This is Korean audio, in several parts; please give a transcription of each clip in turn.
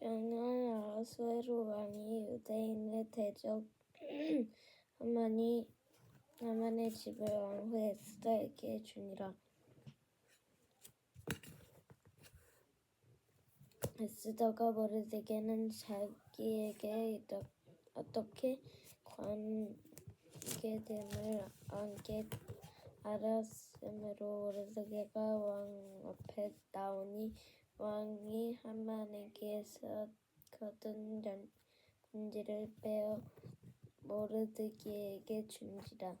그러나 아수에로 왕이 유대인의 대적 하만이 하만의 집을 왕후 에스더에게 주니라. 에스더가 모르드게는 자기에게 어떻게 관계됨을 알게 알았으므로 모르드게가 왕 앞에 나오니 왕이 하만에게서 거둔 전- 반지를 빼어 모르드게에게 준지라.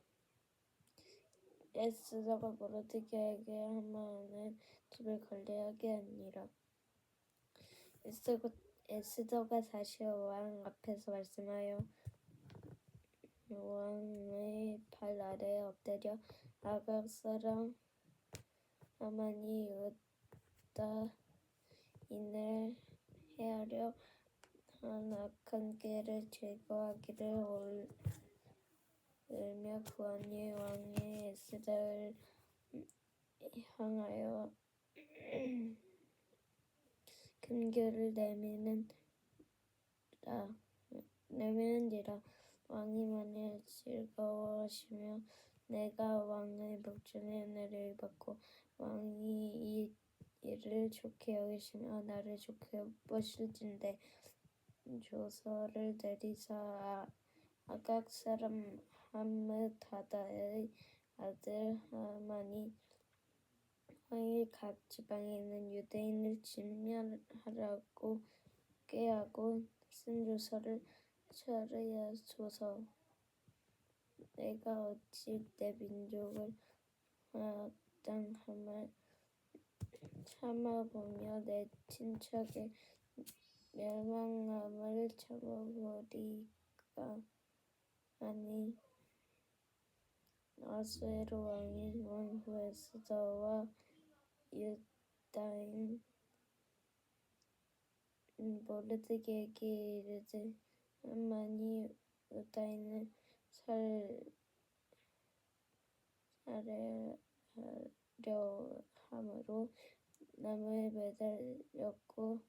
에스더가 모르드게에게 하만의 집을 관리하게 하니라. 에스더가, 에스더가 다시 왕 앞에서 말씀하여 왕의 발 아래에 엎드려 아각 사람 하만이 유다 인을 해하려 한 악한 꾀를 제거하기를 올며 구하니 왕이 에스더를 향하여 금교를 내미는 라 내미는지라. 왕이 만일 즐거워하시며 내가 왕의 목전에 은혜를 받고 왕이 이 일을 좋게 여기시며 나를 좋게 보실진대 조서를 내리사 아- 아각 사람 함므다다의 아들 하만이 왕이 각 지방에 있는 유대인을 진멸하라고 꾀하고 쓴 조서를 처리하소서. 내가 어찌 내 민족을 마땅함을 참아보며 내 친척의 멸망함을 참아보리까 하니 아수에로 왕이 왕후 에스더와 유다인 모르드게에게 이르되 하만이 유다인을 살 살해하려 함으로 나무에 매달렸고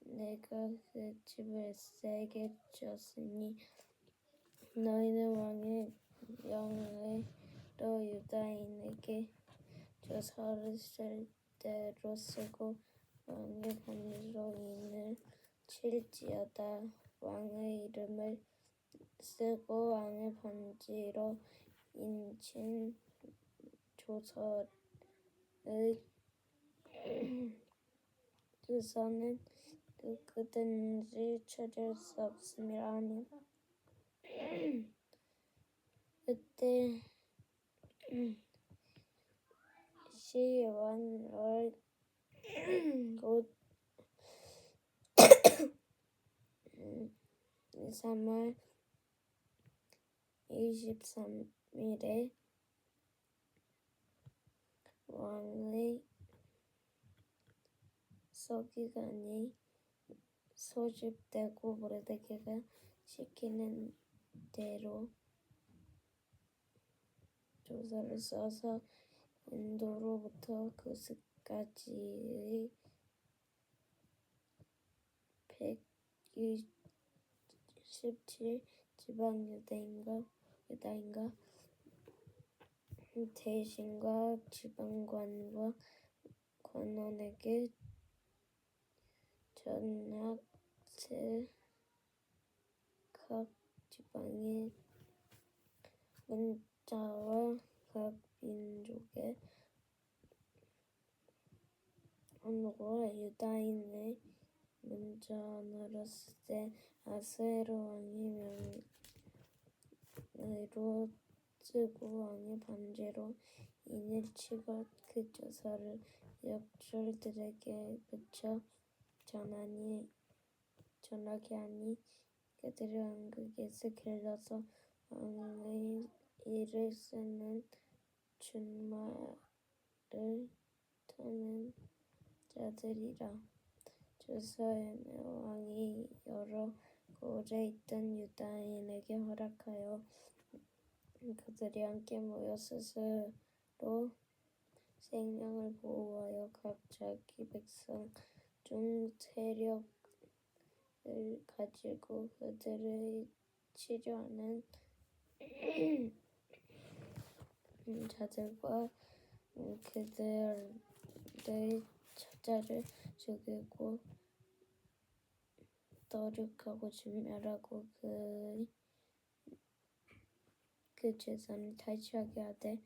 내가 그 집을 에스더에게 주었으니 너희는 왕의 명예로 유다인에게 조서를 쓸 대로 쓰고 왕의 반지로 인을 칠지어다. 왕의 이름을 쓰고 왕의 반지로 인친 조서의 주소는 누구든지 찾을 수 없음이라 하니라. 그때 시완월 곧 3월 23일에 왕의 서기관이 소집되고 모르드게가 시키는 대로 조서를 써서 인도로부터 그스까지의 백이십칠 지방 유다인과 유다인과 대신과 지방관과 관원에게 전학세 각 지방의 문자와 각 민족의 언어와 유다인의 문자로 쓰되 아스에로 왕이 명으로 쓰고 왕의 반지로 인을 치고 그 조서를 역졸들에게 붙여 전하니 전하게 하니 그들이 왕국에서 길러서 왕의 일을 쓰는 준말을 터는 자들이라. 조서에는 왕이 여러 고을에 있던 유다인에게 허락하여 그들이 함께 모여 스스로 생명을 보호하여 각 자기 백성 중 세력 가지고 그들을 치료하는 자들과 그들의 저자를 죽이고 도륙하고 진멸하고 그, 그 재산을 탈취하게 하되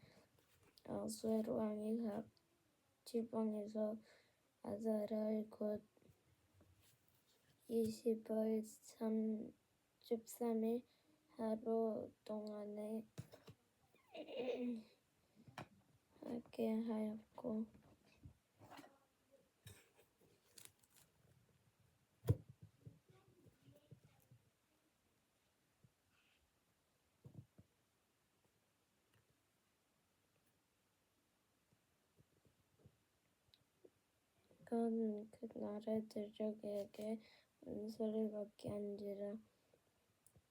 아수에로 왕이 각 지방에서 아사를 곧 20월 33일 하루 동안에 하게 하였고 그건 그 나라 대적에게 은수를 받게 한지라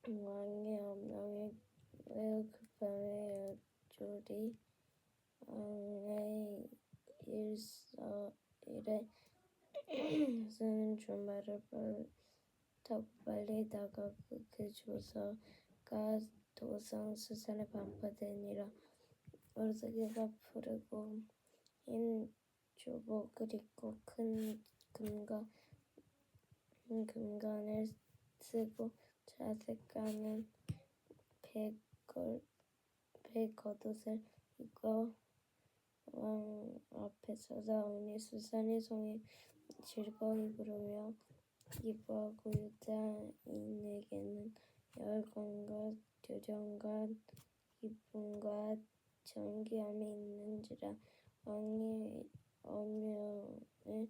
왕의 엄명이 매우 급함에 여졸이 왕의 일서일에 쓰는 주말을 타고 빨리 나가고 그 조서가 도성 수산에 반포되니라. 어르세게가 푸르고 흰 주복 그리고 큰 금과 금관을 쓰고 자색가는 배걸 배겉옷을 입고 왕 앞에 서다오니 수산의 송이 즐거이 부르며 기뻐하고 유다인에게는 열광과 두려움과 기쁨과 정기함이 있는지라 왕이 어명을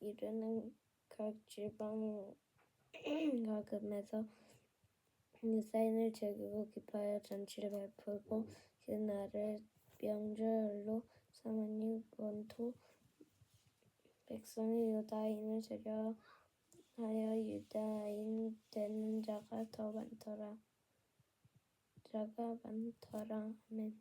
이르는 각 지방 가금에서 유사인을 즐기고 기뻐하여 잔치를 베풀고 그 날을 명절로 삼으니 원토 백성이 유다인을 즐겨 하여 유다인 되는 자가 더 많더라. 자가 많더라. 아멘